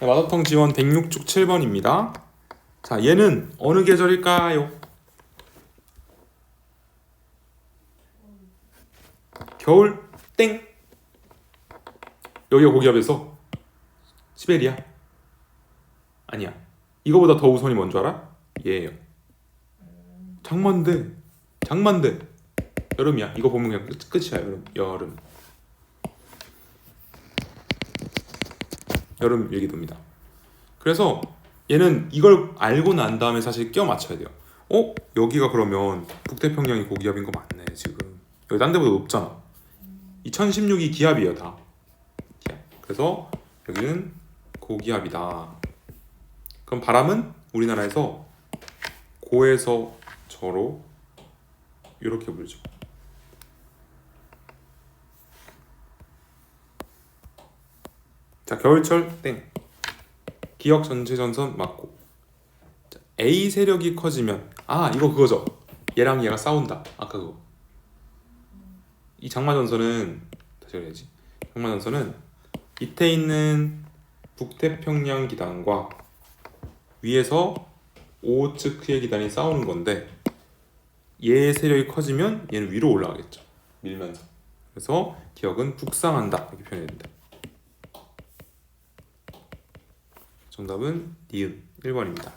네, 마더텅 지원 106쪽 7번입니다. 자, 얘는 어느 계절일까요? 겨울 땡. 여기가 고기압에서 시베리아. 아니야. 이거보다 더 우선이 뭔 줄 알아? 얘예요. 장만대. 장만대. 여름이야. 이거 보면 그냥 끝, 끝이야. 여름. 여름. 여름 얘기도입니다. 그래서 얘는 이걸 알고 난 다음에 사실 껴 맞춰야 돼요. 어? 여기가 그러면 북태평양이 고기압인 거 맞네 지금. 여기 딴 데보다 높잖아. 2016이 기압이에요 다. 기압. 그래서 여기는 고기압이다. 그럼 바람은 우리나라에서 고에서 저로 이렇게 불죠. 자 겨울철 땡. 기억 전체 전선 맞고. 자, A 세력이 커지면 아 이거 그거죠. 얘랑 얘가 싸운다. 아까 그거. 이 장마 전선은 다시 그래야지. 장마 전선은 밑에 있는 북태평양 기단과 위에서 오츠크의 기단이 싸우는 건데 얘의 세력이 커지면 얘는 위로 올라가겠죠. 밀면서. 그래서 기억은 북상한다. 이렇게 표현해야 된다 정답은 니은 1번입니다.